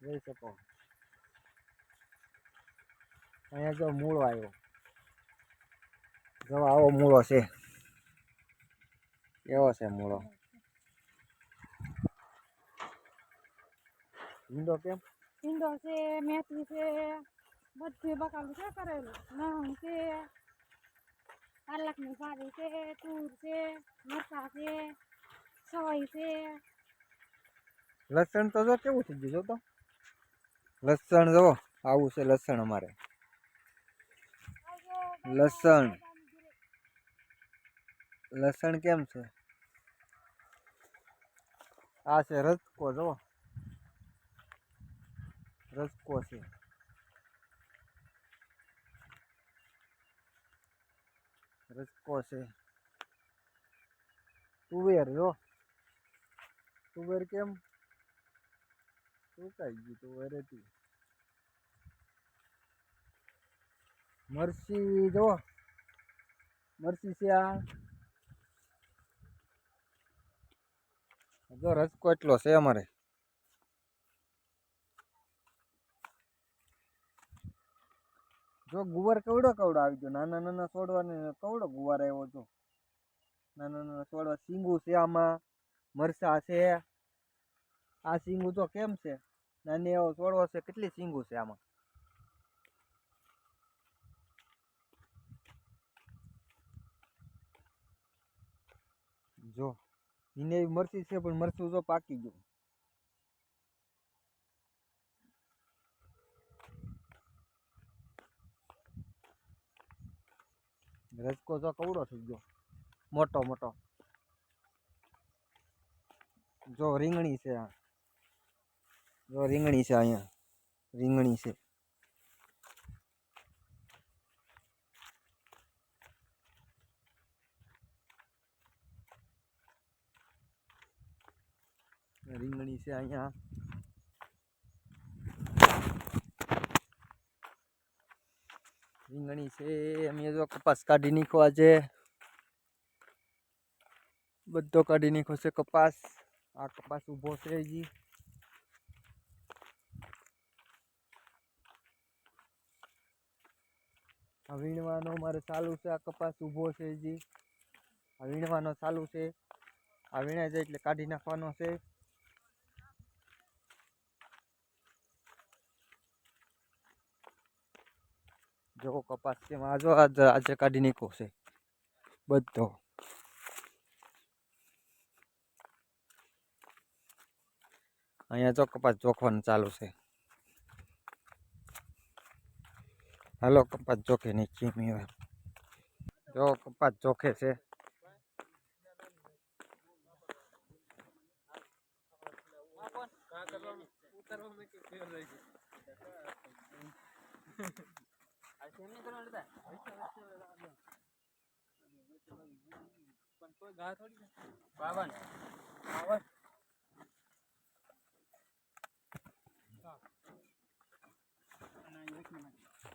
જોઈ શકો. અહીંયા જો મૂળો આવ્યો જો આવો મૂળો છે. એવો છે મૂળો. ઈંડો કેમ? ઈંડો છે મેથી છે બધી બકાલું છે કરેલું. નહું છે પાલકની ભાજી છે તુર છે મરચા છે સવાઈ છે. લસણ તો જો કેવું થઈ ગયું જો તો? લસણ જો, આવું છે લસણ અમારે. લસણ. લસણ કેમ છે? આ છે રસકો જો. રસકો છે. રસકો છે. તુવેર જો. તુવેર કેમ? સુકાઈ ગયું તુવેર વેરેટી. મરસી જો મરસી છે આ. જો રસકો એટલો છે અમારે. જો ગુવાર કવડો કવડો આવી ગયો? નાના નાના છોડવાને કવડો ગુવાર આવ્યો જો? નાના નાના છોડવા સીંગું છે આમાં, મરસા છે. આ સિંગુ તો કેમ છે? નાની એવો છોડવો છે, કેટલી સિંગુ છે આમાં? જો, એને એવી મરચી છે, પણ મરચું જો પાકી ગયું. રસકો તો કવડો થઈ ગયો. મોટો મોટો. જો રીંગણી છે આ. જો રીંગણી છે અહીંયા રીંગણી છે રીંગણી છે અહીંયા રીંગણી છે અમે જો કપાસ કાઢી નાખ્યો આજે બધો કાઢી નાખ્યો છે કપાસ આ કપાસ ઊભો છે હજી આ વીણવાનો મારે ચાલુ છે, આ કપાસ ઊભો છે હજી આ વીણવાનો ચાલુ છે. આ વીણાઈ જાય એટલે કાઢી નાખવાનો છે. જો કપાસ છે આજે આજે કાઢી નીકળો છે. બધો. અહીંયા જો કપાસ જોખવાનું ચાલુ છે. હાલો કપાસ જોખે નીચે હોય જો કપાસ જોખે છે. બાવન. બાવન.